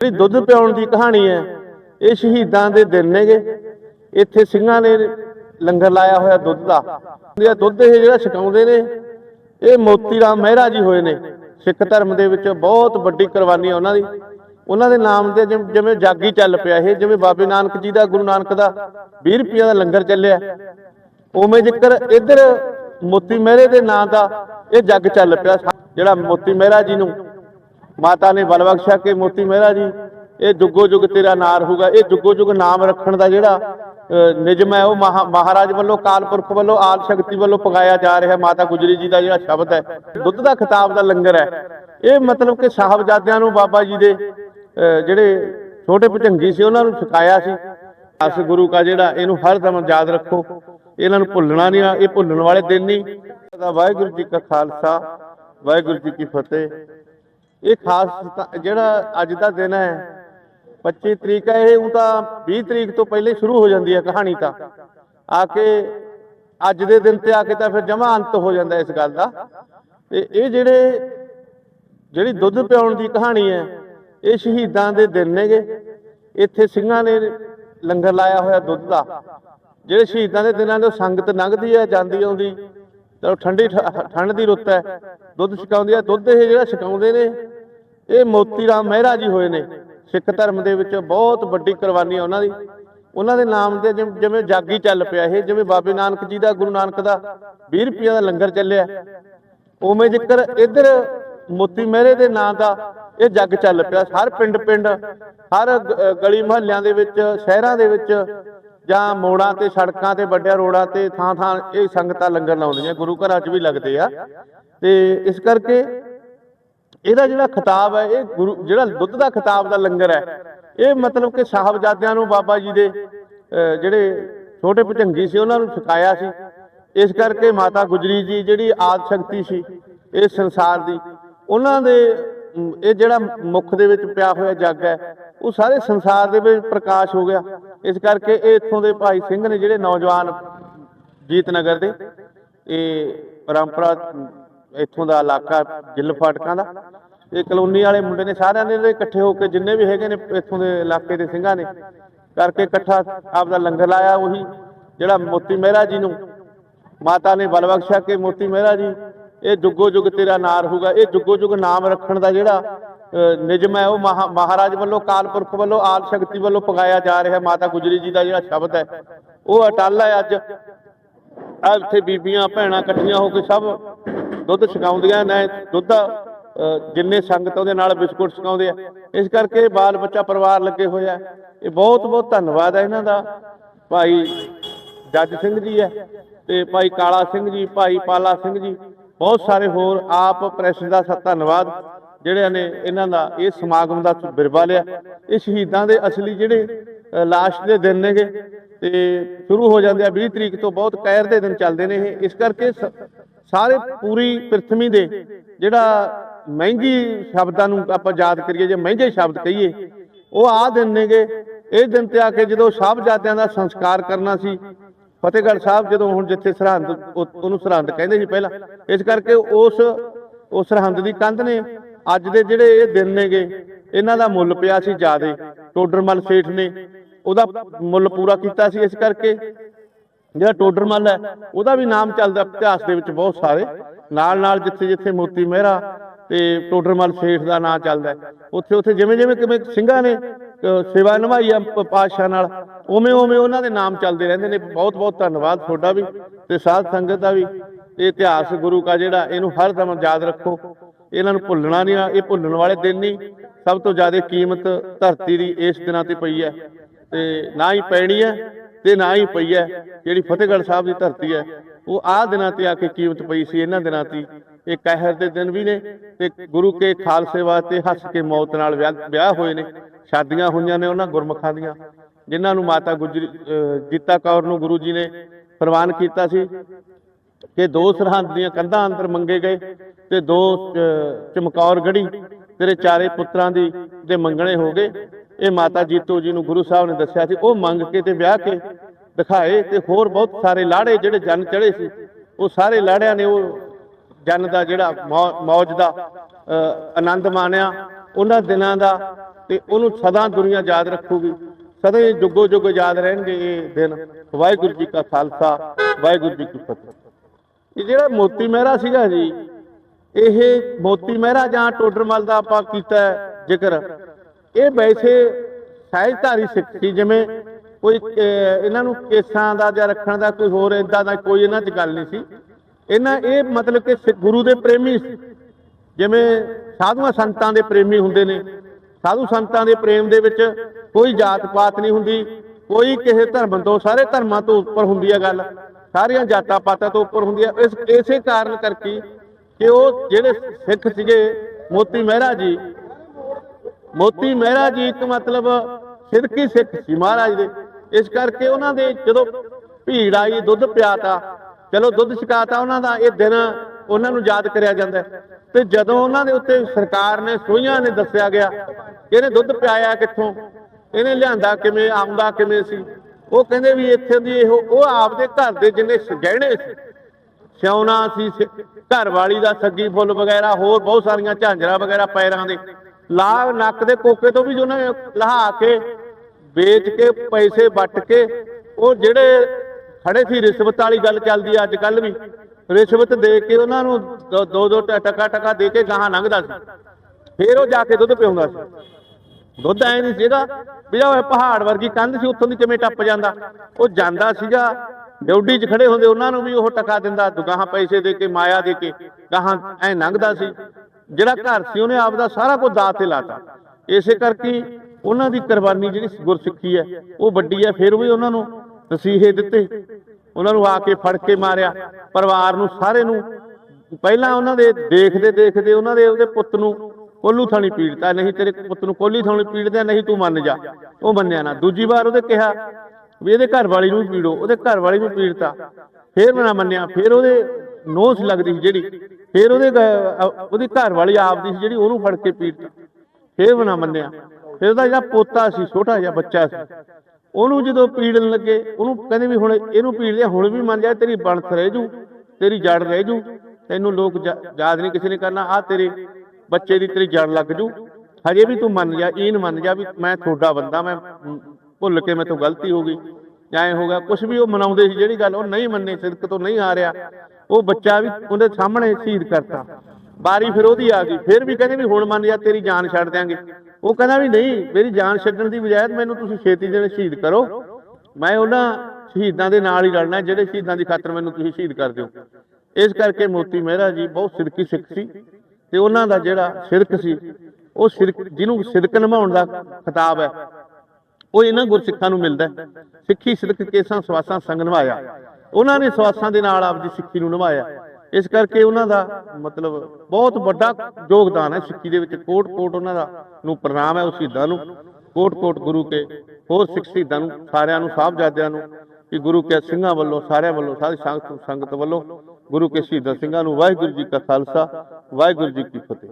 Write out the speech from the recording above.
ਜਿਹੜੀ ਦੁੱਧ ਪਿਆਉਣ ਦੀ ਕਹਾਣੀ ਹੈ। ਇਹ ਸ਼ਹੀਦਾਂ ਦੇ ਦਿਨ ਨੇਗੇ। ਇੱਥੇ ਸਿੰਘਾਂ ਨੇ ਲੰਗਰ ਲਾਇਆ ਹੋਇਆ ਦੁੱਧ ਦਾ। ਇਹ ਦੁੱਧ ਇਹ ਜਿਹੜਾ ਛਕਾਉਂਦੇ ਨੇ, ਇਹ ਮੋਤੀ ਰਾਮ ਮਹਿਰਾ ਜੀ ਹੋਏ ਨੇ। ਸਿੱਖ ਧਰਮ ਦੇ ਵਿੱਚ ਬਹੁਤ ਵੱਡੀ ਕੁਰਬਾਨੀ ਉਹਨਾਂ ਦੀ। ਉਹਨਾਂ ਦੇ ਨਾਮ ਤੇ ਜਿਵੇਂ- ਜਿਵੇਂ ਜਾਗੀ ਚੱਲ ਪਿਆ ਇਹ, ਜਿਵੇਂ ਬਾਬੇ ਨਾਨਕ ਜੀ ਦਾ, ਗੁਰੂ ਨਾਨਕ ਦਾ 20 ਰੁਪਏ ਦਾ ਲੰਗਰ ਚੱਲਿਆ। ਉਵੇਂ ਜਿਕਰ ਇੱਧਰ ਮੋਤੀ ਮਹਿਰੇ ਦੇ ਨਾਂ ਦਾ ਇਹ ਜੱਗ ਚੱਲ ਪਿਆ, ਜਿਹੜਾ ਮੋਤੀ ਮਹਿਰਾ ਜੀ ਨੂੰ ਮਾਤਾ ਨੇ ਬਲ ਬਖਸ਼ਿਆ ਕਿ ਮੋਤੀ ਮਹਿਰਾ ਜੀ ਇਹ ਜੁਗੋ ਜੁਗ ਤੇਰਾ ਨਾਂ ਰਹੂਗਾ ਇਹ ਜੁਗੋ ਜੁਗ ਨਾਮ ਰੱਖਣ ਦਾ ਜਿਹੜਾ ਨਿਯਮ ਹੈ ਉਹ ਮਹਾ- ਮਹਾਰਾਜ ਵੱਲੋਂ ਕਾਲਪੁਰਖ ਵੱਲੋਂ ਆਲ ਸ਼ਕਤੀ ਵੱਲੋਂ ਪਗਾਇਆ ਜਾ ਰਿਹਾ ਮਾਤਾ ਗੁਜਰੀ ਜੀ ਦਾ ਜਿਹੜਾ ਸ਼ਬਦ ਹੈ ਦੁੱਧ ਦਾ ਖਿਤਾਬ ਦਾ ਲੰਗਰ ਹੈ। ਇਹ ਮਤਲਬ ਕਿ ਸਾਹਿਬਜ਼ਾਦਿਆਂ ਨੂੰ ਬਾਬਾ ਜੀ ਦੇ ਅ, ਜਿਹੜੇ ਛੋਟੇ ਭਜੰਗੀ ਸੀ ਉਹਨਾਂ ਨੂੰ ਸਿਖਾਇਆ ਸੀ। ਅਸ ਗੁਰੂ ਕਾ ਜਿਹੜਾ ਇਹਨੂੰ ਹਰ ਦਮ ਯਾਦ ਰੱਖੋ। ਇਹਨਾਂ ਨੂੰ ਭੁੱਲਣਾ ਨਹੀਂ ਆ ਇਹ ਭੁੱਲਣ ਵਾਲੇ ਦਿਨ ਨਹੀਂ। ਵਾਹਿਗੁਰੂ ਜੀ ਕਾ ਖਾਲਸਾ ਵਾਹਿਗੁਰੂ ਜੀ ਕੀ ਫਤਿਹ। ਇਹ ਖਾਸ ਜਿਹੜਾ ਅੱਜ ਦਾ ਦਿਨ ਹੈ 25 ਤਰੀਕ ਹੈ, ਇਹ ਉਹ ਤਾਂ 20 ਤਰੀਕ ਤੋਂ ਪਹਿਲੇ ਸ਼ੁਰੂ ਹੋ ਜਾਂਦੀ ਹੈ ਕਹਾਣੀ ਤਾਂ। ਆ ਕੇ ਅੱਜ ਦੇ ਦਿਨ ਤੇ ਆ ਕੇ ਤਾਂ ਫਿਰ ਜਮਾ ਅੰਤ ਹੋ ਜਾਂਦਾ ਇਸ ਗੱਲ ਦਾ। ਤੇ ਇਹ ਜਿਹੜੇ, ਜਿਹੜੀ ਦੁੱਧ ਪਿਆਉਣ ਦੀ ਕਹਾਣੀ ਹੈ, ਇਹ ਸ਼ਹੀਦਾਂ ਦੇ ਦਿਨ ਨੇਗੇ। ਇੱਥੇ ਸਿੰਘਾਂ ਨੇ ਲੰਗਰ ਲਾਇਆ ਹੋਇਆ ਦੁੱਧ ਦਾ। ਜਿਹੜੇ ਸ਼ਹੀਦਾਂ ਦੇ ਦਿਨਾਂ ਦੇ ਸੰਗਤ ਲੰਘਦੀ ਹੈ, ਜਾਂਦੀ ਆਉਂਦੀ ਚਲੋ ਠੰਡੀ ਠ- ਠੰਡ ਦੀ ਰੁੱਤ ਹੈ, ਦੁੱਧ ਛਕਾਉਂਦੀ ਹੈ। ਦੁੱਧ ਇਹ ਜਿਹੜਾ ਛਕਾਉਂਦੇ ਨੇ ਇਹ ਮੋਤੀ ਰਾਮ ਮਹਿਰਾ ਜੀ ਹੋਏ ਨੇ। ਸਿੱਖ ਧਰਮ ਦੇ ਵਿੱਚ ਬਹੁਤ ਵੱਡੀ ਕੁਰਬਾਨੀ ਉਹਨਾਂ ਦੀ। ਉਹਨਾਂ ਦੇ ਨਾਮ ਤੇ ਜਿਵੇਂ- ਜਾਗੀ ਚੱਲ ਪਿਆ ਇਹ, ਜਿਵੇਂ ਬਾਬੇ ਨਾਨਕ ਜੀ ਦਾ, ਗੁਰੂ ਨਾਨਕ ਦਾ 20 ਰੁਪਏ ਦਾ ਲੰਗਰ ਚੱਲਿਆ। ਉਵੇਂ ਜਿੱਕਰ ਇੱਧਰ ਮੋਤੀ ਮਹਿਰੇ ਦੇ ਨਾਂ ਦਾ ਇਹ ਜੱਗ ਚੱਲ ਪਿਆ, ਹਰ ਪਿੰਡ ਪਿੰਡ, ਹਰ ਗਲੀ ਮੁਹੱਲਿਆਂ ਦੇ ਵਿੱਚ, ਸ਼ਹਿਰਾਂ ਦੇ ਵਿੱਚ, ਜਾਂ ਮੋੜਾਂ ਤੇ, ਸੜਕਾਂ ਤੇ, ਵੱਡਿਆਂ ਰੋਡਾਂ ਤੇ ਥਾਂ ਥਾਂ ਇਹ ਸੰਗਤਾਂ ਲੰਗਰ ਲਾਉਂਦੀਆਂ, ਗੁਰੂ ਘਰਾਂ 'ਚ ਵੀ ਲੱਗਦੇ ਆ। ਤੇ ਇਸ ਕਰਕੇ ਇਹਦਾ ਜਿਹੜਾ ਖਿਤਾਬ ਹੈ, ਇਹ ਗੁਰੂ, ਜਿਹੜਾ ਦੁੱਧ ਦਾ ਖਿਤਾਬ ਦਾ ਲੰਗਰ ਹੈ, ਇਹ ਮਤਲਬ ਕਿ ਸਾਹਿਬਜ਼ਾਦਿਆਂ ਨੂੰ ਬਾਬਾ ਜੀ ਦੇ ਜਿਹੜੇ ਛੋਟੇ ਭਜੰਗੀ ਸੀ, ਉਹਨਾਂ ਨੂੰ ਛਕਾਇਆ ਸੀ। ਇਸ ਕਰਕੇ ਮਾਤਾ ਗੁਜਰੀ ਜੀ ਜਿਹੜੀ ਆਦ ਸ਼ਕਤੀ ਸੀ ਇਹ ਸੰਸਾਰ ਦੀ, ਉਹਨਾਂ ਦੇ ਇਹ ਜਿਹੜਾ ਮੁੱਖ ਦੇ ਵਿੱਚ ਪਿਆ ਹੋਇਆ ਜੱਗ ਹੈ, ਉਹ ਸਾਰੇ ਸੰਸਾਰ ਦੇ ਵਿੱਚ ਪ੍ਰਕਾਸ਼ ਹੋ ਗਿਆ। ਇਸ ਕਰਕੇ ਇਹ ਇੱਥੋਂ ਦੇ ਭਾਈ ਸਿੰਘ ਨੇ ਜਿਹੜੇ ਨੌਜਵਾਨ ਜੀਤਨਗਰ ਦੇ, ਇਹ ਪਰੰਪਰਾ ਇੱਥੋਂ ਦਾ ਇਲਾਕਾ ਗਿੱਲ ਫਾਟਕਾਂ ਦਾ। ਇਹ ਕਲੋਨੀ ਵਾਲੇ ਮੁੰਡੇ ਨੇ ਸਾਰਿਆਂ ਨੇ ਇਕੱਠੇ ਹੋ ਕੇ ਜਿੰਨੇ ਵੀ ਹੈਗੇ ਨੇ ਇੱਥੋਂ ਦੇ ਇਲਾਕੇ ਦੇ ਸਿੰਘਾਂ ਨੇ ਕਰਕੇ ਇਕੱਠਾ ਆਪਦਾ ਲੰਗਰ ਲਾਇਆ ਉਹੀ, ਜਿਹੜਾ ਮੋਤੀ ਮਹਿਰਾ ਜੀ ਨੂੰ। ਮਾਤਾ ਨੇ ਬਲ ਬਖਸ਼ਿਆ ਕਿ ਮੋਤੀ ਮਹਿਰਾ ਜੀ, ਇਹ ਜੁਗੋ ਜੁਗ ਤੇਰਾ ਨਾਂ ਰਹੂਗਾ ਇਹ ਜੁਗੋ ਜੁਗ ਨਾਮ ਰੱਖਣ ਦਾ ਜਿਹੜਾ ਨਿਯਮ ਹੈ, ਉਹ ਮਹਾ- ਮਹਾਰਾਜ ਵੱਲੋਂ, ਕਾਲਪੁਰਖ ਵੱਲੋਂ ਆਲ ਸ਼ਕਤੀ ਵੱਲੋਂ ਪਗਾਇਆ ਜਾ ਰਿਹਾ ਮਾਤਾ ਗੁਜਰੀ ਜੀ ਦਾ ਜਿਹੜਾ ਸ਼ਬਦ ਹੈ, ਉਹ ਅਟਲ ਹੈ ਅੱਜ। ਆ ਇੱਥੇ ਬੀਬੀਆਂ, ਭੈਣਾਂ ਇਕੱਠੀਆਂ ਹੋ ਕੇ ਸਭ ਦੁੱਧ ਛਕਾਉਂਦੀਆਂ ਨੇ ਦੁੱਧ ਜਿੰਨੇ ਸੰਗਤ ਉਹਦੇ ਨਾਲ ਬਿਸਕੁਟ ਛਕਾਉਂਦੇ ਆ। ਇਸ ਕਰਕੇ ਬਾਲ ਬੱਚਾ ਪਰਿਵਾਰ ਲੱਗੇ ਹੋਇਆ ਇਹ ਬਹੁਤ ਬਹੁਤ ਧੰਨਵਾਦ ਹੈ ਇਹਨਾਂ ਦਾ। ਭਾਈ ਜੱਜ ਸਿੰਘ ਜੀ ਹੈ ਤੇ ਭਾਈ ਕਾਲਾ ਸਿੰਘ ਜੀ ਭਾਈ ਪਾਲਾ ਸਿੰਘ ਜੀ ਬਹੁਤ ਸਾਰੇ ਹੋਰ ਆਪ ਪ੍ਰੈਸ ਦਾ ਧੰਨਵਾਦ ਜਿਹੜਿਆਂ ਨੇ ਇਹਨਾਂ ਦਾ ਇਹ ਸਮਾਗਮ ਦਾ ਬਿਰਵਾ ਲਿਆ। ਇਹ ਸ਼ਹੀਦਾਂ ਦੇ ਅਸਲੀ ਜਿਹੜੇ ਅ, ਲਾਸ਼ ਦੇ ਦਿਨ ਨੇਗੇ। ਤੇ ਸ਼ੁਰੂ ਹੋ ਜਾਂਦੇ ਆ 20 ਤਰੀਕ ਤੋਂ ਬਹੁਤ ਕਹਿਰ ਦੇ ਦਿਨ ਚੱਲਦੇ ਨੇ ਇਹ। ਇਸ ਕਰਕੇ ਸਾਰੇ ਪੂਰੀ ਪ੍ਰithvi ਦੇ ਜਿਹੜਾ ਮਹਿੰਗੀ ਸ਼ਬਦਾਂ ਨੂੰ ਆਪਾਂ ਯਾਦ ਕਰੀਏ, ਜੇ ਮਹਿੰਗੇ ਸ਼ਬਦ ਕਹੀਏ, ਉਹ ਆ ਦਿਨ ਨੇਗੇ। ਇਹ ਦਿਨ ਤੇ ਆ ਕੇ ਜਦੋਂ ਸਾਹਿਬਜ਼ਾਦਿਆਂ ਦਾ ਸੰਸਕਾਰ ਕਰਨਾ ਸੀ, ਫਤਿਹਗੜ੍ਹ ਸਾਹਿਬ ਜਦੋਂ ਹੁਣ ਜਿੱਥੇ ਸਰਹੰਦ ਉਹਨੂੰ ਸਰਹੰਦ ਕਹਿੰਦੇ ਸੀ ਪਹਿਲਾਂ, ਇਸ ਕਰਕੇ ਉਸ ਉਸ ਸਰਹੰਦ ਦੀ ਕੰਧ ਨੇ। ਅੱਜ ਦੇ ਜਿਹੜੇ ਇਹ ਦਿਨ ਨੇਗੇ, ਇਹਨਾਂ ਦਾ ਮੁੱਲ ਪਿਆ ਸੀ ਜਿਆਦੇ। ਟੋਡਰਮਲ ਸੇਠ ਨੇ ਉਹਦਾ ਮੁੱਲ ਪੂਰਾ ਕੀਤਾ ਸੀ, ਇਸ ਕਰਕੇ ਜਿਹੜਾ ਟੋਡਰਮਲ ਹੈ, ਉਹਦਾ ਵੀ ਨਾਮ ਚੱਲਦਾ ਇਤਿਹਾਸ ਦੇ ਵਿੱਚ ਬਹੁਤ ਸਾਰੇ। ਨਾਲ ਨਾਲ ਜਿੱਥੇ ਜਿੱਥੇ ਮੋਤੀ ਮਹਿਰਾ ਤੇ ਟੋਡਰਮਲ ਸੇਠ ਦਾ ਨਾਮ ਚੱਲਦਾ ਉੱਥੇ ਉੱਥੇ ਜਿਵੇਂ ਜਿਵੇਂ ਕਿਵੇਂ ਸਿੰਘਾਂ ਨੇ ਸੇਵਾ ਨਿਭਾਈ ਆ ਪ- ਪਾਤਸ਼ਾਹ ਨਾਲ, ਉਵੇਂ ਉਵੇਂ ਉਹਨਾਂ ਦੇ ਨਾਮ ਚੱਲਦੇ ਰਹਿੰਦੇ ਨੇ। ਬਹੁਤ ਬਹੁਤ ਧੰਨਵਾਦ ਤੁਹਾਡਾ ਵੀ ਤੇ ਸਾਧ ਸੰਗਤ ਦਾ ਵੀ। ਇਹ ਇਤਿਹਾਸ ਗੁਰੂ ਕਾ ਜਿਹੜਾ, ਇਹਨੂੰ ਹਰ ਦਮ ਯਾਦ ਰੱਖੋ। ਇਹਨਾਂ ਨੂੰ ਭੁੱਲਣਾ ਨਹੀਂ ਆ, ਇਹ ਭੁੱਲਣ ਵਾਲੇ ਦਿਨ ਨਹੀਂ। ਸਭ ਤੋਂ ਜ਼ਿਆਦਾ ਕੀਮਤ ਧਰਤੀ ਦੀ ਇਸ ਦਿਨਾਂ ਤੇ ਪਈ ਹੈ। ਤੇ ਨਾ ਹੀ ਪੈਣੀ ਹੈ ਤੇ ਨਾ ਹੀ ਪਈ ਹੈ ਜਿਹੜੀ ਫਤਿਹਗੜ੍ਹ ਸਾਹਿਬ ਦੀ ਧਰਤੀ ਹੈ। ਉਹ ਆਹ ਦਿਨਾਂ ਤੇ ਆ ਕੇ ਕੀਮਤ ਪਈ ਸੀ ਇਹਨਾਂ ਦਿਨਾਂ ਦੀ ਇਹ ਕਹਿਰ ਦੇ ਦਿਨ ਵੀ ਨੇ ਤੇ ਗੁਰੂ ਕੇ ਖਾਲਸੇ ਵਾਸਤੇ ਹੱਸ ਕੇ ਮੌਤ ਨਾਲ ਵਿਆਹ ਹੋਏ ਨੇ। ਸ਼ਾਦੀਆਂ ਹੋਈਆਂ ਨੇ ਉਹਨਾਂ ਗੁਰਮੁਖਾਂ ਦੀਆਂ। ਜਿਨ੍ਹਾਂ ਨੂੰ ਮਾਤਾ ਗੁਜਰੀ ਅਹ ਜੀਤਾ ਕੌਰ ਨੂੰ ਗੁਰੂ ਜੀ ਨੇ ਪ੍ਰਵਾਨ ਕੀਤਾ ਸੀ ਕਿ ਦੋ ਸਰਹੰਦ ਦੀਆਂ ਕੰਧਾਂ ਅੰਦਰ ਮੰਗੇ ਗਏ ਤੇ ਦੋ ਅਹ, ਚਮਕੌਰ ਗੜੀ ਤੇਰੇ ਚਾਰੇ ਪੁੱਤਰਾਂ ਦੀ ਦੇ ਮੰਗਣੇ ਹੋ ਗਏ। ਇਹ ਮਾਤਾ ਜੀਤੋ ਜੀ ਨੂੰ ਗੁਰੂ ਸਾਹਿਬ ਨੇ ਦੱਸਿਆ ਸੀ, ਉਹ ਮੰਗ ਕੇ ਤੇ ਵਿਆਹ ਕੇ ਦਿਖਾਏ ਤੇ ਹੋਰ ਬਹੁਤ ਸਾਰੇ ਲਾੜੇ ਜਿਹੜੇ ਜਨ ਚੜੇ ਸੀ, ਉਹ ਸਾਰੇ ਲਾੜਿਆਂ ਨੇ ਉਹ ਜਨ ਦਾ ਜਿਹੜਾ ਮੌਜ ਦਾ ਆਨੰਦ ਮਾਣਿਆ, ਉਹਨਾਂ ਦਿਨਾਂ ਦਾ ਤੇ ਉਹਨੂੰ ਸਦਾ ਦੁਨੀਆ ਯਾਦ ਰੱਖੂਗੀ। ਸਦਾ ਹੀ ਜੁਗੋ ਜੁਗ ਯਾਦ ਰਹਿਣਗੇ ਇਹ ਦਿਨ। ਵਾਹਿਗੁਰੂ ਜੀ ਕਾ ਖਾਲਸਾ, ਵਾਹਿਗੁਰੂ ਜੀ ਕੀ ਫਤਿਹ। ਇਹ ਜਿਹੜਾ ਮੋਤੀ ਮਹਿਰਾ ਸੀਗਾ ਜੀ, ਇਹ ਮੋਤੀ ਮਹਿਰਾ ਜਾਂ ਟੋਡਰਮਲ ਦਾ ਆਪਾਂ ਕੀਤਾ ਜ਼ਿਕਰ। ਇਹ ਵੈਸੇ ਸਹਿਜਧਾਰੀ ਸਿੱਖ ਸੀ, ਜਿਵੇਂ ਕੋਈ ਇਹਨਾਂ ਨੂੰ ਕੇਸਾਂ ਦਾ ਜਾਂ ਰੱਖਣ ਦਾ ਕੋਈ ਹੋਰ ਇਦਾਂ ਦਾ ਕੋਈ ਇਹਨਾਂ 'ਚ ਗੱਲ ਨਹੀਂ ਸੀ। ਇਹਨਾਂ ਇਹ ਮਤਲਬ ਕਿ ਸਿੱਖ ਗੁਰੂ ਦੇ ਪ੍ਰੇਮੀ ਸੀ। ਜਿਵੇਂ ਸਾਧੂਆਂ ਸੰਤਾਂ ਦੇ ਪ੍ਰੇਮੀ ਹੁੰਦੇ ਨੇ। ਸਾਧੂ ਸੰਤਾਂ ਦੇ ਪ੍ਰੇਮ ਦੇ ਵਿੱਚ ਕੋਈ ਜਾਤ ਪਾਤ ਨਹੀਂ ਹੁੰਦੀ। ਕੋਈ ਕਿਸੇ ਧਰਮ ਤੋਂ, ਸਾਰੇ ਧਰਮਾਂ ਤੋਂ ਉੱਪਰ ਹੁੰਦੀ ਹੈ ਗੱਲ। ਸਾਰੀਆਂ ਜਾਤਾਂ ਪਾਤਾਂ ਤੋਂ ਉੱਪਰ ਹੁੰਦੀ ਹੈ ਇਸ, ਇਸੇ ਕਾਰਨ ਕਰਕੇ ਕਿ ਉਹ ਜਿਹੜੇ ਸਿੱਖ ਸੀਗੇ, ਮੋਤੀ ਮਹਿਰਾ ਜੀ ਮੋਤੀ ਮਹਿਰਾ ਜੀ ਇੱਕ ਮਤਲਬ ਸਿੱਧਕੀ ਸਿੱਖ ਸੀ ਮਹਾਰਾਜ ਦੇ। ਇਸ ਕਰਕੇ ਉਹਨਾਂ ਦੇ ਜਦੋਂ ਭੀੜ ਆਈ, ਦੁੱਧ ਪਿਆਤਾ, ਚਲੋ ਦੁੱਧ ਛਕਾਤਾ ਉਹਨਾਂ ਦਾ, ਇਹ ਦਿਨ ਉਹਨਾਂ ਨੂੰ ਯਾਦ ਕਰਿਆ ਜਾਂਦਾ ਤੇ ਜਦੋਂ ਉਹਨਾਂ ਦੇ ਉੱਤੇ ਸਰਕਾਰ ਨੇ ਸੋਈਆਂ ਨੇ ਦੱਸਿਆ ਗਿਆ ਇਹਨੇ ਦੁੱਧ ਪਿਆਇਆ ਕਿੱਥੋਂ? ਇਹਨੇ ਲਿਆਂਦਾ ਕਿਵੇਂ, ਆਉਂਦਾ ਕਿਵੇਂ ਸੀ? ਉਹ ਕਹਿੰਦੇ ਵੀ ਇੱਥੇ ਦੀ ਇਹ, ਉਹ ਆਪਦੇ ਘਰ ਦੇ ਜਿੰਨੇ ਗਹਿਣੇ ਸੀ, ਸਿਉਣਾ ਸੀ ਸ- ਘਰ ਵਾਲੀ ਦਾ ਸੱਗੀ ਫੁੱਲ ਵਗੈਰਾ, ਹੋਰ ਬਹੁਤ ਸਾਰੀਆਂ ਝਾਂਜਰਾ ਵਗੈਰਾ ਪੈਰਾਂ ਦੇ। ਲਾਹ ਨੱਕ ਦੇ ਕੋਕੇ ਤੋਂ ਵੀ ਜੋ ਉਹਨਾਂ ਨੇ ਲਹਾ ਕੇ, ਵੇਚ ਕੇ, ਪੈਸੇ ਵੱਟ ਕੇ, ਉਹ ਜਿਹੜੇ ਖੜੇ ਸੀ ਰਿਸ਼ਵਤ ਵਾਲੀ ਗੱਲ ਚੱਲਦੀ ਆ ਅੱਜ ਕੱਲ ਵੀ, ਰਿਸ਼ਵਤ ਦੇ ਕੇ ਉਹਨਾਂ ਨੂੰ ਦੋ- ਦੋ ਟਕਾ ਟਕਾ ਦੇ ਕੇ ਗਾਹਾਂ ਲੰਘਦਾ ਸੀ। ਫੇਰ ਉਹ ਜਾ ਕੇ ਦੁੱਧ ਪਿਉਂਦਾ ਸੀ। ਦੁੱਧ ਐ ਨਹੀਂ ਸੀਗਾ ਵੀ ਉਹ ਪਹਾੜ ਵਰਗੀ ਕੰਧ ਸੀ, ਉੱਥੋਂ ਦੀ ਕਿਵੇਂ ਟੱਪ ਜਾਂਦਾ। ਉਹ ਜਾਂਦਾ ਸੀਗਾ, ਡਿਊਟੀ 'ਚ ਖੜੇ ਹੁੰਦੇ ਉਹਨਾਂ ਨੂੰ ਵੀ ਉਹ ਟਕਾ ਦਿੰਦਾ, ਗਾਹਾਂ ਪੈਸੇ ਦੇ ਕੇ, ਮਾਇਆ ਦੇ ਕੇ, ਗਾਹਾਂ ਐ ਲੰਘਦਾ ਸੀ। ਜਿਹੜਾ ਘਰ ਸੀ, ਉਹਨੇ ਆਪਦਾ ਸਾਰਾ ਕੁਝ ਦਾਅ ਤੇ ਲਾਤਾ। ਇਸੇ ਕਰਕੇ ਉਹਨਾਂ ਦੀ ਕੁਰਬਾਨੀ ਜਿਹੜੀ ਗੁਰਸਿੱਖੀ ਹੈ, ਉਹ ਵੱਡੀ ਹੈ। ਫਿਰ ਵੀ ਉਹਨਾਂ ਨੂੰ ਨਸੀਹੇ ਦਿੱਤੇ। ਉਹਨਾਂ ਨੂੰ ਆ ਕੇ ਫੜ ਕੇ ਮਾਰਿਆ। ਪਰਿਵਾਰ ਨੂੰ, ਸਾਰੇ ਨੂੰ। ਪਹਿਲਾਂ ਉਹਨਾਂ ਦੇ ਦੇਖਦੇ ਦੇਖਦੇ ਉਹਨਾਂ ਦੇ ਉਹਦੇ ਪੁੱਤ ਨੂੰ ਕੋਲੂ ਥਾਣੀ ਪੀੜਤਾ। ਨਹੀਂ ਤੇਰੇ ਪੁੱਤ ਨੂੰ ਕੋਲੀ ਥਾਣੀ ਪੀੜਦੇ, ਨਹੀਂ ਤੂੰ ਮੰਨ ਜਾ। ਉਹ ਮੰਨਿਆ ਨਾ। ਦੂਜੀ ਵਾਰ ਉਹਦੇ ਕਿਹਾ ਵੀ ਇਹਦੇ ਘਰ ਵਾਲੀ ਨੂੰ ਵੀ ਪੀੜੋ। ਉਹਦੇ ਘਰ ਵਾਲੀ ਨੂੰ ਪੀੜਤਾ। ਫੇਰ ਨਾ ਮੰਨਿਆ। ਫੇਰ ਉਹਦੇ ਨੋਸ ਲੱਗਦੀ ਸੀ ਜਿਹੜੀ। ਫੇਰ ਉਹਦੇ ਉਹਦੀ ਘਰ ਵਾਲੀ ਆਪਦੀ ਸੀ ਜਿਹੜੀ ਉਹਨੂੰ ਫੜ ਕੇ ਪੀੜਤਾ ਫੇਰ ਵੀ ਮੰਨਿਆ। ਫਿਰ ਉਹਦਾ ਜਿਹੜਾ ਪੋਤਾ ਸੀ, ਛੋਟਾ ਜਿਹਾ ਬੱਚਾ ਸੀ, ਉਹਨੂੰ ਜਦੋਂ ਪੀੜਨ ਲੱਗੇ, ਉਹਨੂੰ ਕਹਿੰਦੇ ਵੀ ਹੁਣ ਇਹਨੂੰ ਪੀੜ ਲਿਆ, ਹੁਣ ਵੀ ਮੰਨ ਜਾ ਤੇਰੀ ਬਣਤ ਰਹਿ ਜੂ, ਤੇਰੀ ਜੜ ਰਹਿ ਜੂ, ਤੈਨੂੰ ਲੋਕ ਯਾਦ ਨਹੀਂ ਕਿਸੇ ਨੇ ਕਰਨਾ ਆ ਤੇਰੇ ਬੱਚੇ ਦੀ ਤੇਰੀ ਜੜ ਲੱਗ ਜੂ। ਹਜੇ ਵੀ ਤੂੰ ਮੰਨ ਜਾ, ਇਹਨ ਮੰਨ ਜਾ ਵੀ ਮੈਂ ਤੁਹਾਡਾ ਬੰਦਾ, ਮੈਂ ਭੁੱਲ ਕੇ ਮੈਥੋਂ ਗਲਤੀ ਹੋ ਗਈ। ਜਾਂ ਐਂ ਹੋ ਗਿਆ ਕੁਝ ਵੀ ਉਹ ਮਨਾਉਂਦੇ ਸੀ ਜਿਹੜੀ ਗੱਲ, ਉਹ ਨਹੀਂ ਮੰਨੇ, ਸਿਦਕ ਤੋਂ ਨਹੀਂ ਆ ਰਿਹਾ ਉਹ ਬੱਚਾ ਵੀ ਉਹਦੇ ਸਾਹਮਣੇ ਸ਼ਹੀਦ ਕਰਤਾ। ਬਾਰੀ ਫਿਰ ਉਹਦੀ ਆ ਗਈ। ਫਿਰ ਵੀ ਕਹਿੰਦੇ ਵੀ ਹੁਣ ਮੰਨ ਜਾ ਤੇਰੀ ਜਾਨ ਛੱਡ ਦਿਆਂਗੇ। ਉਹ ਕਹਿੰਦਾ ਵੀ ਨਹੀਂ, ਮੇਰੀ ਜਾਨ ਛੱਡਣ ਦੀ ਬਜਾਏ ਮੈਨੂੰ ਤੁਸੀਂ ਛੇਤੀ ਦੇ ਸ਼ਹੀਦ ਕਰੋ। ਮੈਂ ਉਹਨਾਂ ਸ਼ਹੀਦਾਂ ਦੇ ਨਾਲ ਹੀ ਲੜਨਾ, ਜਿਹੜੇ ਸ਼ਹੀਦਾਂ ਦੀ ਖਾਤਰ ਮੈਨੂੰ ਤੁਸੀਂ ਸ਼ਹੀਦ ਕਰ ਦਿਓ। ਇਸ ਕਰਕੇ ਮੋਤੀ ਮਹਿਰਾ ਜੀ ਬਹੁਤ ਸਿਰਕੀ ਸਿੱਖ ਸੀ ਤੇ ਉਹਨਾਂ ਦਾ ਜਿਹੜਾ ਸਿਰਕ ਸੀ, ਉਹ ਸਿਰਕ ਜਿਹਨੂੰ ਸਿਰਕ ਨਿਭਾਉਣ ਦਾ ਖਿਤਾਬ ਹੈ, ਉਹ ਇਹਨਾਂ ਗੁਰਸਿੱਖਾਂ ਨੂੰ ਮਿਲਦਾ ਸਿੱਖੀ ਸਿਰਕ ਕੇਸਾਂ ਸਵਾਸਾਂ ਸੰਗ ਨਿਭਾਇਆ। ਉਹਨਾਂ ਨੇ ਸਵਾਸਾਂ ਦੇ ਨਾਲ ਆਪਦੀ ਸਿੱਖੀ ਨੂੰ ਨਿਭਾਇਆ। ਇਸ ਕਰਕੇ ਉਹਨਾਂ ਦਾ ਮਤਲਬ ਬਹੁਤ ਵੱਡਾ ਯੋਗਦਾਨ ਹੈ ਸਿੱਖੀ ਦੇ ਵਿੱਚ। ਕੋਟ ਕੋਟ ਉਹਨਾਂ ਦਾ ਨੂੰ ਪ੍ਰਣਾਮ ਹੈ ਉਸ ਸ਼ਹੀਦਾਂ ਨੂੰ। ਕੋਟ ਕੋਟ ਗੁਰੂ ਕੇ ਹੋਰ ਸਿੱਖ ਸ਼ਹੀਦਾਂ ਨੂੰ, ਸਾਰਿਆਂ ਨੂੰ, ਸਾਹਿਬਜ਼ਾਦਿਆਂ ਨੂੰ ਕਿ ਗੁਰੂ ਕੇ ਸਿੰਘਾਂ ਵੱਲੋਂ, ਸਾਰਿਆਂ ਵੱਲੋਂ, ਸਾਰੀ ਸੰਗਤ ਸੰਗਤ ਵੱਲੋਂ ਗੁਰੂ ਕੇ ਸ਼ਹੀਦਾਂ ਸਿੰਘਾਂ ਨੂੰ ਵਾਹਿਗੁਰੂ ਜੀ ਕਾ ਖਾਲਸਾ, ਵਾਹਿਗੁਰੂ ਜੀ ਕੀ ਫਤਿਹ।